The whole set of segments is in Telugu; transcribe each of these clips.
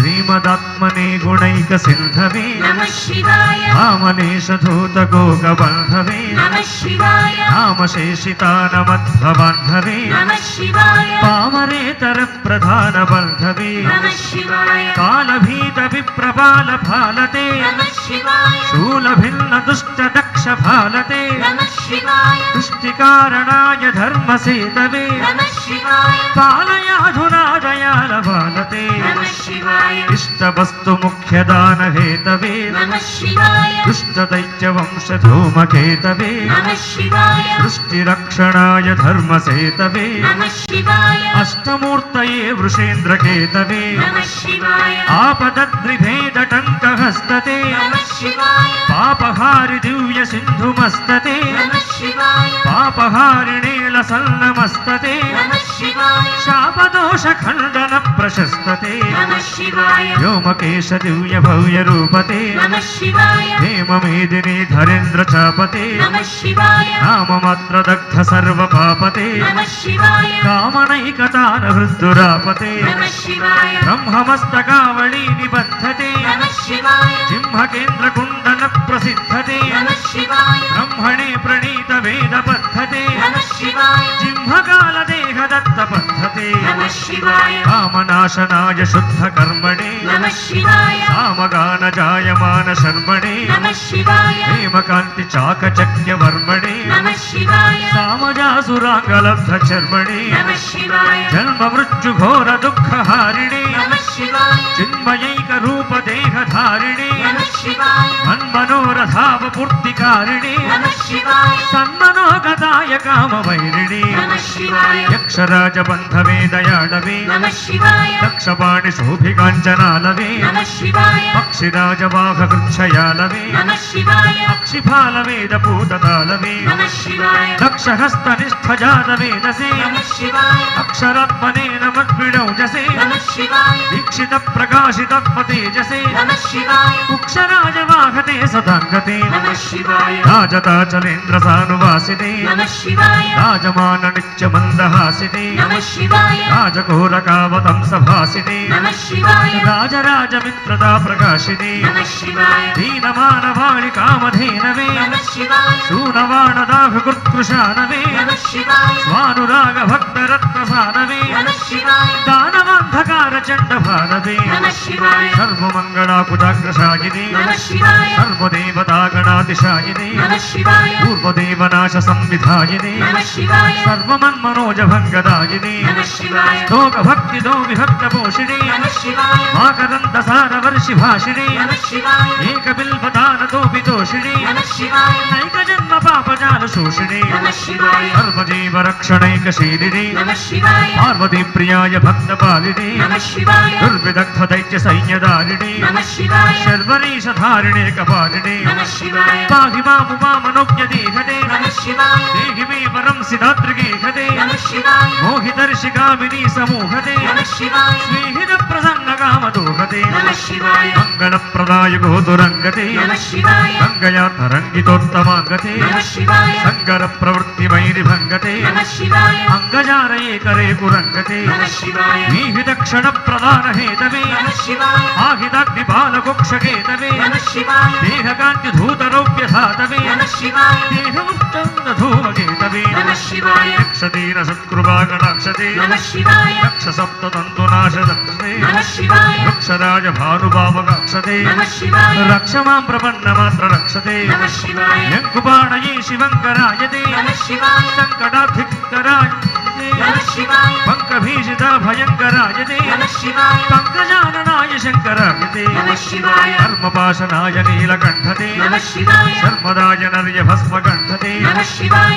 శ్రీమదాత్మనే గుణైక సిద్ధవే రామనేశూత గోగబంధవే రామశేషితానమధ్వబాంధవే పామరేతర ప్రధాన బంధవే కాలభీత విప్రబాల భాలతే శూలభిన్న దుష్ట దక్ష భాలతే దుష్టికారణాయ ధర్మసేతవే. పాలయాధునాదయాల బాలతే శివాయ. ఇష్టవస్తు ముఖ్యదాన హేతవే దుష్టదైత్య వంశ ధూమకేతవే దృష్టిరక్షణాయ ధర్మసేతవే. అష్టమూర్తయే వృషేంద్రకేతవే. ఆపదద్రిభేదటంకహస్తతే. పాపహారి దివ్య సింధుమస్తతే పాపహారిణేల సన్నమస్తతే శాపదోష ఖండన ప్రశస్తతే శివ व्योमकेश दिव्य भव्य रूपते हेम मेदिनी धरेन्द्र चापते नाम मात्र दग्ध सर्व पापते कामनैकतान हृद्दुरापते ब्रह्ममस्तकावळी निबद्धते सिंहकेन्द्र कुण्डन प्रसिद्धते ब्रह्मणे प्रणीत वेद बद्धते जिह्मकाल కామనాశనాయ శుద్ధ కర్మణి కామగాన జాయమాన శర్మణి హేమకాంతి చాకచక్యవర్మణి సామజాసురాంగలబ్ధ చర్మణి జన్మ మృత్యు ఘోర దుఃఖ హారిణి చిన్మయైక రూప దేహధారిణి మన్మనోరథావపూర్తికారిణి సన్మనోగదాయ కామవైరిణి యక్షరాజ బంధవే దయాళవే దక్షపాణి శోభికాంచనాలవే పక్షిరాజ వాహకృక్షయాలవే పక్షిఫాల వేద పూతతాలవే దక్షహస్త నిష్ఠజాత వేదసే అక్షరాత్మనే నమద్విడౌజసే శివాయ దీక్షిత ప్రకాశిత తేజసే కుక్షరాజ వాహతే సదాంగతే రాజతాచలేంద్ర సానువాసితే రాజమాన నిత్య మందహాసితే రాజఘోర కావతం సభాసితే రాజరాజమిత్రదా ప్రకాశితే దీనమానవాళి కామధేనవే శూనవాణదాఘృత్కృషానవే స్వానురాగ భక్తరత్న సానవే దానవాంధకార చండ भारते सर्वमङ्गलाकुटाग्रशायिने सर्वदेवतागणातिशायिने पूर्वदेवनाशसंविधायिने। सर्वमन्मनोजभङ्गदायिने। लोकभक्तिदो विभक्तपोषिणे। माकरन्दसारवर्षिभाषिणे एकबिल्बदानतोऽपि तोषिणे नैकजन्म पापजालशोषिणे सर्वजीवरक्षणैकशीलिने पार्वतीप्रियाय भक्तपालिने। दुर्विदग्धदैत्यसैन्यदालिने शर्वरीशधारिणे कपालिने पाहि मामु मामनोज्ञदेहने देहि मे परं गङ्गते मङ्गलप्रदाय गोधुरङ्गते गङ्गया तरङ्गितोत्तमाङ्गते सङ्गरप्रवृत्तिमैरिभङ्गते अङ्गजारये करे कुरङ्गते ीहितक्षणप्रधानहेतवे आहिताग्निपालकुक्षकेतवे देहकान्तिधूतरौप्यधातवे देहमुक्तं न धूमकेतवे శివాయ రక్షదీర సత్కృపాక రక్షదే నమ శివాయ రక్ష సప్త తంతునాశ రక్షదే నమ శివాయ రక్షరాజ భానుభావ రక్షదే నమ శివాయ రక్ష మాం ప్రపన్న మాత్ర రక్షదే నమ శివాయ శివంకరాయ దే నమ శివాయ సంకటాధికరాయ పంకభీషిత భయంకరాయ పంకజాననాయ శంకరాయ ధర్మపాశనాయ నీలకంఠతే శర్మదాయ నర్య భస్మకంఠతే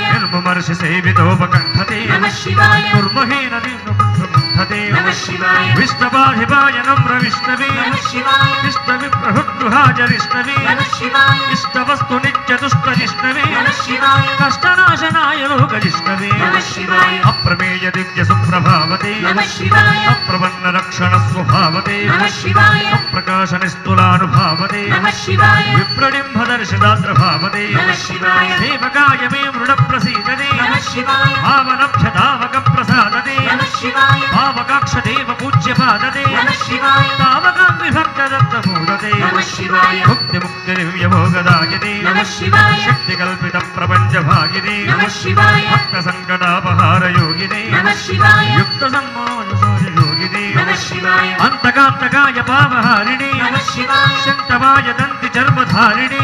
నిర్మమర్షి సేవితోపకంఠతే దుర్మహేన నిర్మ वर्धदेव विष्णवाहिवाय नम्र विष्णवे विष्णवि प्रहृद्गृहाज विष्णवे इष्टवस्तु नित्यदुष्ट विष्णवे कष्टनाशनाय लोकजिष्णवे अप्रमेय दिव्य सुप्रभावते अप्रपन्न रक्षण स्वभावते अप्रकाशन స్థూలానుభావతే విప్రడింభ దర్శదాద్రభావతే సేవకాయ మే మృణ ప్రసీదతే భావనభ్యధావక ప్రసాదదే కామకాం విభక్తదత్తమూలదే ముక్తి శక్తి కల్పిత ప్రపంచ భాగిదే భక్త సంకటాపహార యోగిదే యుక్త సమ్మోహన అంతకాంతకాయ పావహారిణి. శంకవాయ దంతి చర్మధారిణి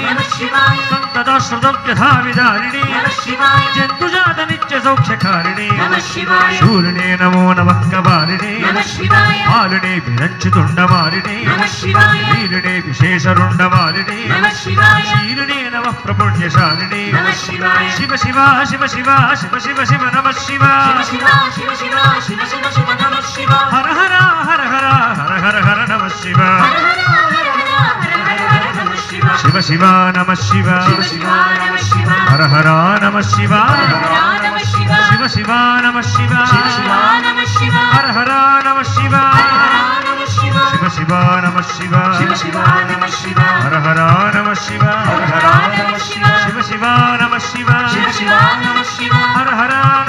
श्रुतव्यथाविदारिणी जन्तुजात नित्य सौख्यकारिणी शूलिणे नमो नमः कपालिणे पालिणे विरञ्चितुण्डमालिणे शीलिणे विशेषरुण्डमालिणे शीलिणे नमः प्रपुण्यशालिणे शिव शिवा शिव शिवा शिव शिव शिव नमः शिवा हर हरा हर हरा हर हर हर नमः शिवा నమ శివ నమ శివ. హర హర నమ శివ. శివ శివ నమ శివ. హర హర నమ శివ. శివ శివ నమ శివ. హర హర నమ శివ. శివ శివ నమ శివ. హర హర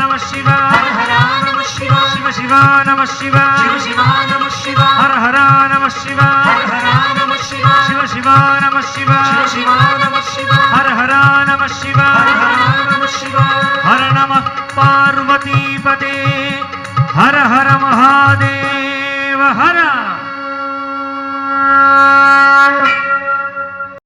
शिवा नमः शिवा शिव शिवा नमः शिवा हर हरा नमः शिवा हर हरा नमः शिवा शिव शिवा नमः शिवा शिव शिवा नमः शिवा हर हरा नमः शिवा हर हरा नमः शिवा हर नमः पार्वतीपते हर हर